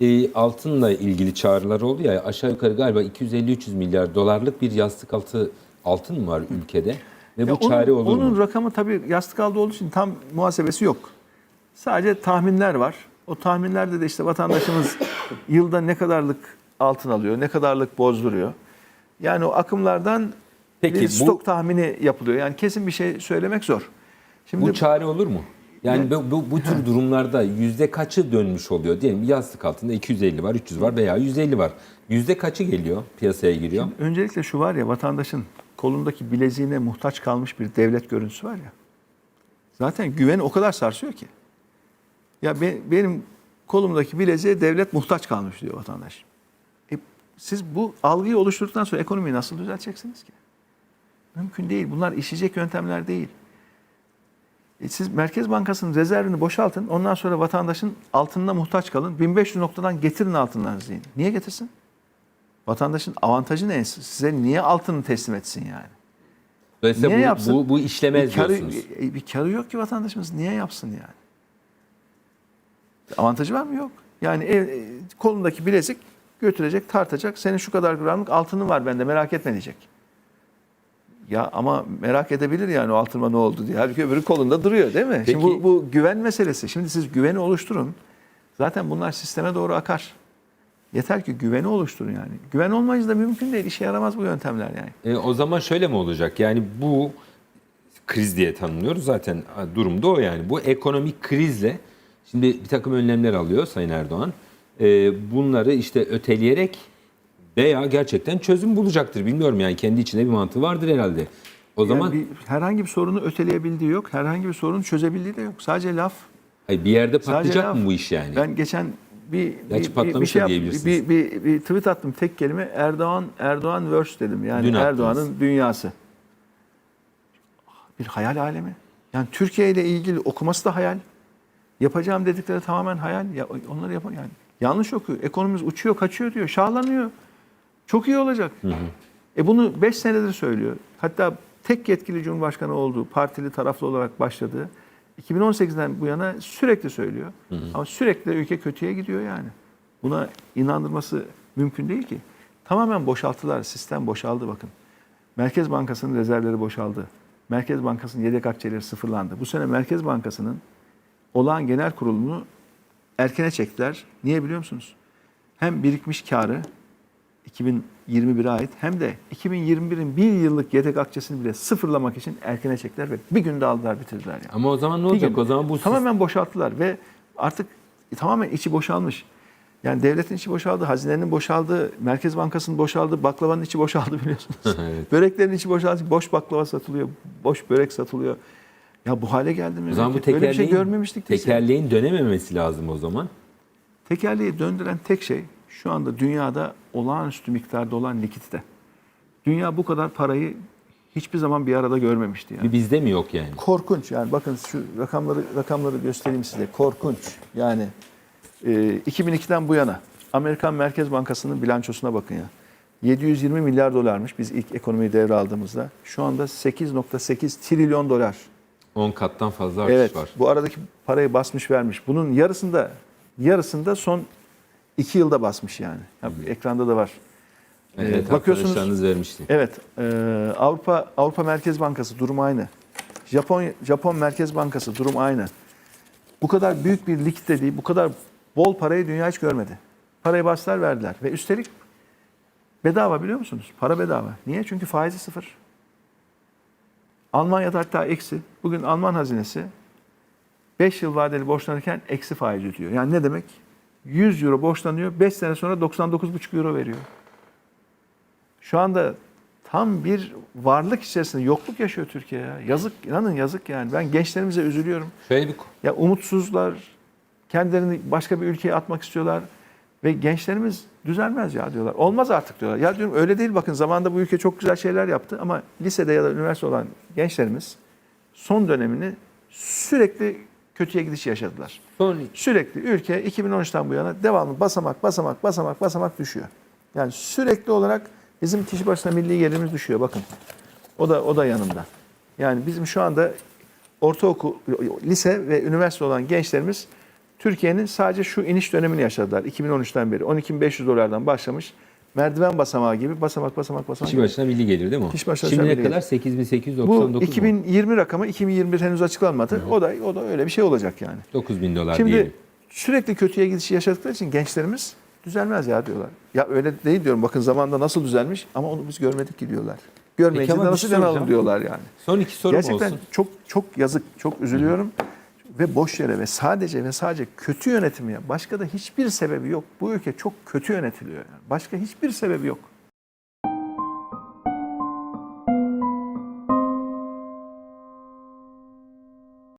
e, altınla ilgili çağrılar oldu ya aşağı yukarı galiba 250-300 milyar dolarlık bir yastık altı altın mı var ülkede ve bu Ya onun- çare olur onun mu? rakamı tabii yastık aldı olduğu için tam muhasebesi yok. Sadece tahminler var. O tahminlerde de işte vatandaşımız yılda ne kadarlık altın alıyor, ne kadarlık bozduruyor. Yani o akımlardan Peki, bir bu- stok tahmini yapılıyor. Yani kesin bir şey söylemek zor. Şimdi Bu çare olur mu? Yani bu, bu, bu tür durumlarda yüzde kaçı dönmüş oluyor? Diyelim yastık altında 250 var, 300 var veya 150 var. Yüzde kaçı geliyor, piyasaya giriyor? öncelikle şu var ya vatandaşın kolundaki bileziğine muhtaç kalmış bir devlet görüntüsü var ya. Zaten güveni o kadar sarsıyor ki. Ya be- benim kolumdaki bileziğe devlet muhtaç kalmış diyor vatandaş. E, siz bu algıyı oluşturduktan sonra ekonomiyi nasıl düzelteceksiniz ki? Mümkün değil. Bunlar işleyecek yöntemler değil. E, siz Merkez Bankası'nın rezervini boşaltın. Ondan sonra vatandaşın altınına muhtaç kalın. 1500 noktadan getirin altınlarınızı. yine. Niye getirsin? Vatandaşın avantajı ne? Size niye altını teslim etsin yani? Dolayısıyla Niye bu, yapsın? bu, bu işlemez bir karı, diyorsunuz. e, bir karı yok ki vatandaşımız. Niye yapsın yani? Avantajı var mı? Yok. Yani ev, e, kolundaki bilezik götürecek, tartacak. Senin şu kadar gramlık altının var bende merak etme diyecek. Ya ama merak edebilir yani o altıma ne oldu diye. Halbuki öbürü kolunda duruyor değil mi? Şimdi Peki- bu, bu güven meselesi. Şimdi siz güveni oluşturun. Zaten bunlar sisteme doğru akar. Yeter ki güveni oluşturun yani. Güven olmayınca da mümkün değil. İşe yaramaz bu yöntemler yani. E, o zaman şöyle mi olacak? Yani bu kriz diye tanımlıyoruz zaten durum da o yani. Bu ekonomik krizle şimdi bir takım önlemler alıyor Sayın Erdoğan. E, bunları işte öteleyerek veya gerçekten çözüm bulacaktır. Bilmiyorum yani kendi içinde bir mantığı vardır herhalde. O Yani zaman bir, herhangi bir sorunu öteleyebildiği yok. Herhangi bir sorunu çözebildiği de yok. Sadece laf. hayır, bir yerde patlayacak laf. mı bu iş yani? Ben geçen bir, Gerçi bir, bir, şey yap- bir, bir, bir tweet attım tek kelime Erdoğan Erdoğan verse dedim. Yani Dün. Erdoğan'ın dünyası. Bir hayal alemi. Yani Türkiye ile ilgili okuması da hayal. Yapacağım dedikleri tamamen hayal. Ya, onları yap yani. Yanlış okuyor. Ekonomimiz uçuyor, kaçıyor diyor. Şahlanıyor. Çok iyi olacak. E bunu 5 senedir söylüyor. Hatta tek yetkili cumhurbaşkanı olduğu, partili taraflı olarak başladığı 2018'den bu yana sürekli söylüyor. Ama sürekli ülke kötüye gidiyor yani. Buna inandırması mümkün değil ki. Tamamen boşalttılar. Sistem boşaldı bakın. Merkez Bankası'nın rezervleri boşaldı. Merkez Bankası'nın yedek akçeleri sıfırlandı. Bu sene Merkez Bankası'nın olağan genel kurulunu erkene çektiler. Niye biliyor musunuz? Hem birikmiş karı 2021'e ait hem de 2021'in bir yıllık yedek akçesini bile sıfırlamak için erkene çektiler ve bir günde aldılar bitirdiler yani. Ama o zaman ne olacak? günde. O zaman bu tamamen boşalttılar ve artık tamamen içi boşalmış. Yani devletin içi boşaldı, hazinenin boşaldı, Merkez Bankası'nın boşaldı, baklavanın içi boşaldı biliyorsunuz. Evet. Böreklerin içi boşaldı, boş baklava satılıyor, boş börek satılıyor. Ya bu hale geldi mi? o zaman bu Böyle bir tekerleğin, şey görmemiştik tekerleğin dönememesi lazım o zaman. Tekerleği döndüren tek şey şu anda dünyada olağanüstü miktarda olan likidite. Dünya bu kadar parayı hiçbir zaman bir arada görmemişti yani. Bir bizde mi yok yani? Korkunç yani bakın şu rakamları rakamları göstereyim size. Korkunç. Yani e, 2002'den bu yana Amerikan Merkez Bankası'nın bilançosuna bakın ya. 720 milyar dolarmış biz ilk ekonomiyi devraldığımızda. Şu anda 8.8 trilyon dolar. 10 kattan fazla artış Evet. var. Bu aradaki parayı basmış vermiş. Bunun yarısında yarısında son iki yılda basmış yani. Ya, ekranda da var. Ee, Evet, bakıyorsunuz- arkadaşlarınız vermişti. Evet, e, Avrupa Avrupa Merkez Bankası durum aynı. Japon Japon Merkez Bankası durum aynı. Bu kadar büyük bir likiditeyi, bu kadar bol parayı dünya hiç görmedi. Parayı bastılar verdiler ve üstelik bedava biliyor musunuz? Para bedava. Niye? Çünkü faizi sıfır. Almanya'da hatta eksi. Bugün Alman hazinesi 5 yıl vadeli borçlanırken eksi faiz ödüyor. Yani ne demek? 100 euro borçlanıyor, 5 sene sonra 99,5 euro veriyor. Şu anda tam bir varlık içerisinde yokluk yaşıyor Türkiye ya. Yazık, inanın yazık yani. Ben gençlerimize üzülüyorum. Şöyle bir Ya umutsuzlar, kendilerini başka bir ülkeye atmak istiyorlar ve gençlerimiz düzelmez ya diyorlar. Olmaz artık diyorlar. Ya diyorum öyle değil bakın zamanında bu ülke çok güzel şeyler yaptı ama lisede ya da üniversite olan gençlerimiz son dönemini sürekli kötüye gidiş yaşadılar. son Sürekli ülke 2013'ten bu yana devamlı basamak basamak basamak basamak düşüyor. Yani sürekli olarak bizim kişi başına milli gelirimiz düşüyor bakın. O da o da yanımda. Yani bizim şu anda ortaokul, lise ve üniversite olan gençlerimiz Türkiye'nin sadece şu iniş dönemini yaşadılar 2013'ten beri. 12.500 dolardan başlamış. Merdiven basamağı gibi basamak basamak basamak. Kişi başına milli gelir değil mi? Kişi başına Şimdi ne milli kadar? Bu 8899 mu? 2020 rakamı 2021 henüz açıklanmadı. O da o da öyle bir şey olacak yani. 9000 dolar Şimdi diyelim. sürekli kötüye gidişi yaşadıkları için gençlerimiz düzelmez ya diyorlar. Ya öyle değil diyorum. Bakın zamanda nasıl düzelmiş ama onu biz görmedik ki diyorlar. Görmeyince nasıl şey can alın soracağım. diyorlar yani. Son iki sorum Gerçekten olsun. çok çok yazık, çok üzülüyorum. Ve boş yere ve sadece ve sadece kötü yönetimi. Başka da hiçbir sebebi yok. Bu ülke çok kötü yönetiliyor. Yani. Başka hiçbir sebebi yok.